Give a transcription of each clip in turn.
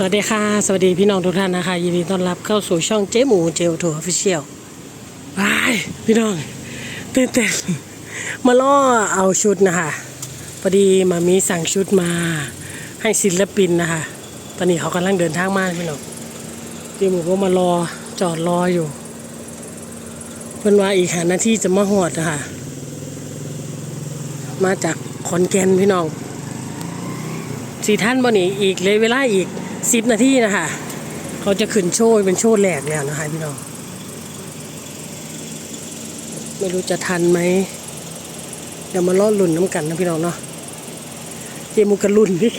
สวัสดีค่ะ สวัสดีพี่น้องทุกท่านนะคะ ยินดีต้อนรับเข้าสู่ช่องเจ๊หมูเจลทัวฟิเชียลวายพี่น้องตื่นเต้นมาล่อเอาชุดนะคะพอดีมามีสั่งชุดมาให้ศิลปินนะคะ ตอนนี้เขากำลังเดินทางมาพี่น้องเจ๊หมูก็มารอจอดรออยู่ เพิ่นว่าอีกหานาทีจะมาหอดนะคะมาจากขอนแก่นพี่น้องสี่ท่านบนนี้อีกเลยเวลาอีก สิบนาทีนะคะ เขาจะขึ้นโชว์เป็นโชว์แหลกแล้วนะคะพี่น้อง ไม่รู้จะทันไหมเดี๋ยวมาล่อลุ่นน้ำกันนะพี่น้องเนาะ เจมุกันลุ่นพี่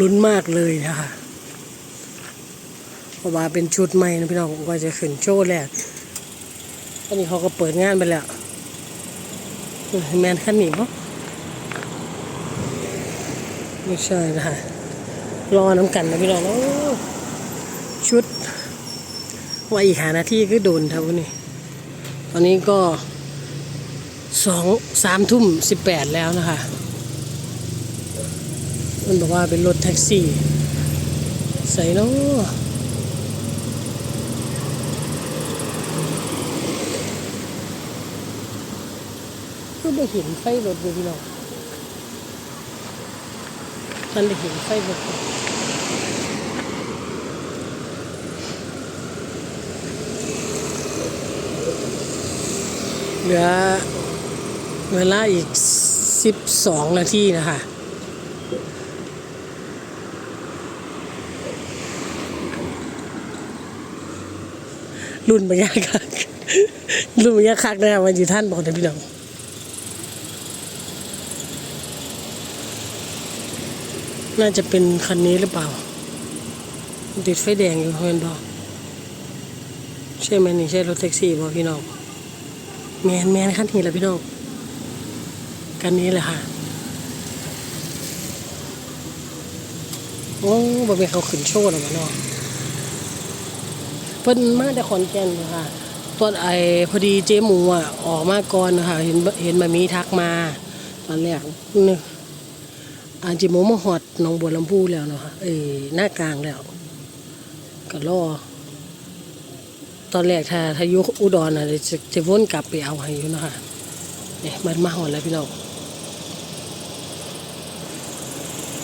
ลุ้นมากเลยนะคะเพราะว่าเป็นชุดใหม่นะพี่น้องก็จะขึ้นโชว์แหลกตอนนี้เขาก็เปิดงานไปแล้วแมนขั้นหนีปะ ไม่ใช่นะคะรอน้ำกันนะพี่น้องชุดว่าอีกหานาทีก็โดนเท่านี้ตอนนี้ก็สองสามทุ่มสิบแปดแล้วนะคะ มันบอกว่าเป็นรถแท็กซี่ ใส่เนาะก็ไม่เห็นไฟรถเลยพี่น้อง มันได้เห็นไฟบกเหลือเวลาอีกสิบสองนาทีนะคะ รุ่นบรรยากาศรุ่นบรรยากาศนะวันจีท่านบอกนะพี่น้อง น่าจะเป็นคันนี้หรือเปล่า ติดไฟแดงอยู่เพื่อนบอกใช่ไหมนี่ใช่รถแท็กซี่บอพี่น้องแมนแมนคันนี้แหละพี่น้องคันนี้แหละค่ะโอ้บ่เป็นเขาขึ้นโชว์หรอวะเนาะเพิ่นมาแต่ขอนแก่นนะคะตอนไอพอดีเจ๊หมูอะออกมาก่อนนะคะเห็นเห็นมามีทักมาตอนแรกนึก อาจิโมมาหอดหนองบัวลำพูแล้วเนาะเอ้หน้ากลางแล้ว ก็รอตอนแรกถ้าถ้ายุอุดรน่ะจะจะวนกลับไปเอาให้อยู่นะคะเนี่ยมันมาหอดแล้วพี่น้อง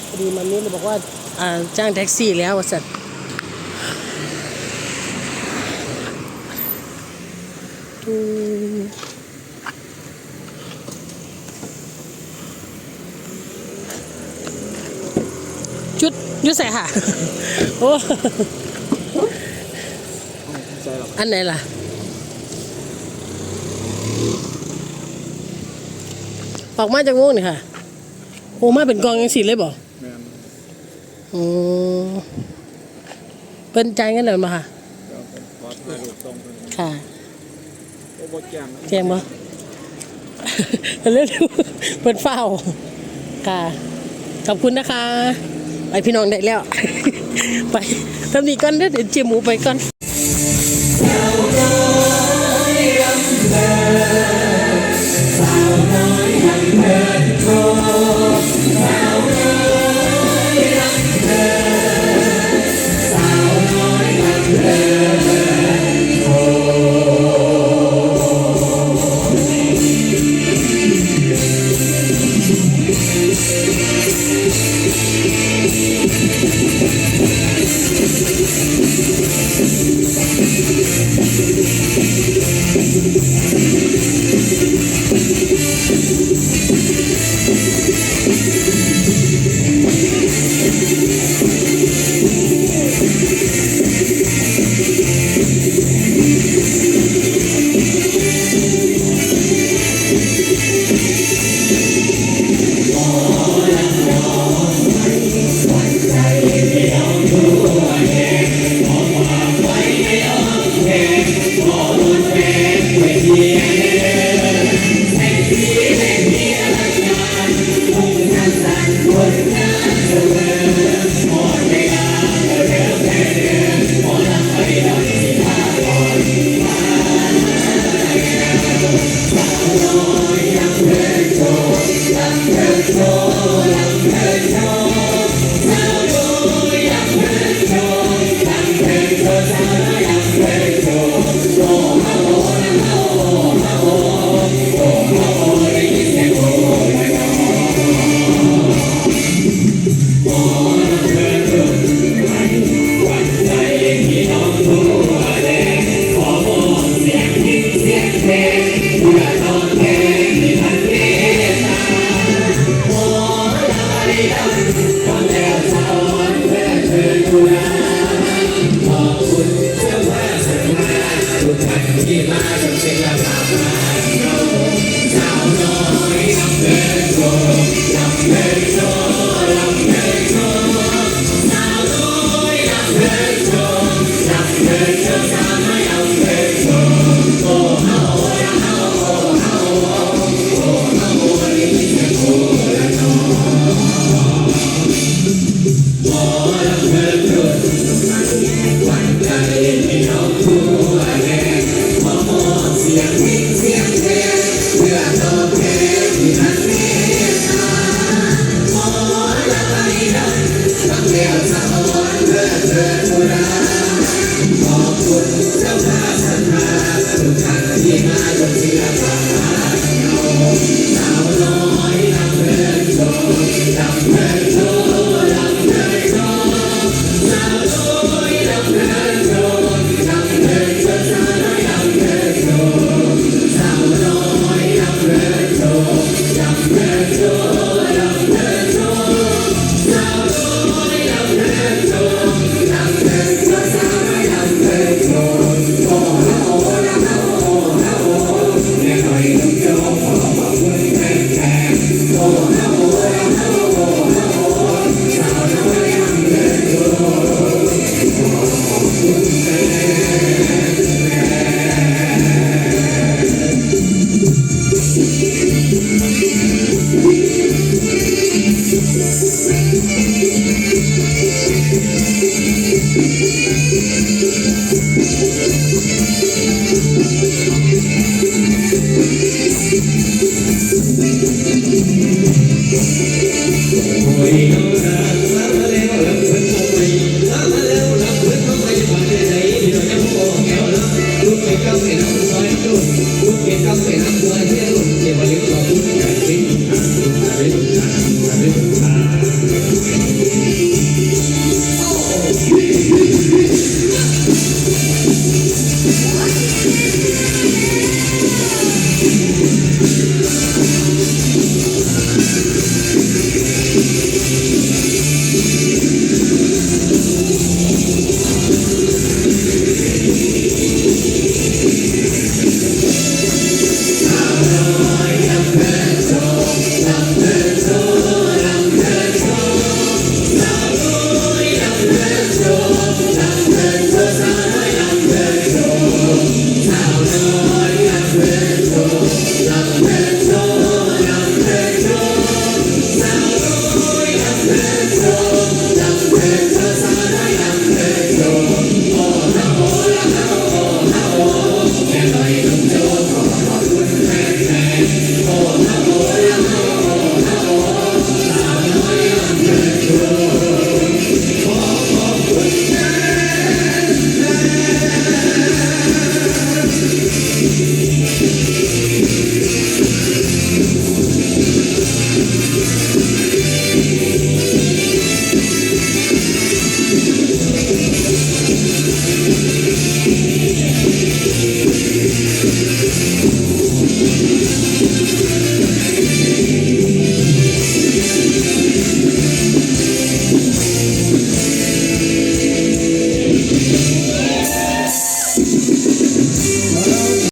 พอดีมันนี่เลยบอกว่าอ่าจ้างแท็กซี่แล้วว่าสัตว์อื จุดอยุดใส่ค่ะ โอ้ใช่หรอกอันไหนล่ะ ออกมาจากวงนี่ค่ะ โอ้มาเป็นกองยังสิเลยบ่แมนอืมเป็นใจายเงินเลยมาค่ะเดี๋ยวผมขอถ่ายรูปตรงกันค่ะโอ้โหแจ้งนะแจ้งบ่เร็วๆเปิดเฝ้าค่ะ ขอบคุณนะคะ ไปพี่น้องได้แล้ว ไปทำนี้ก่อนเด้อเดี๋ยวเจียหมูไปก่อนเ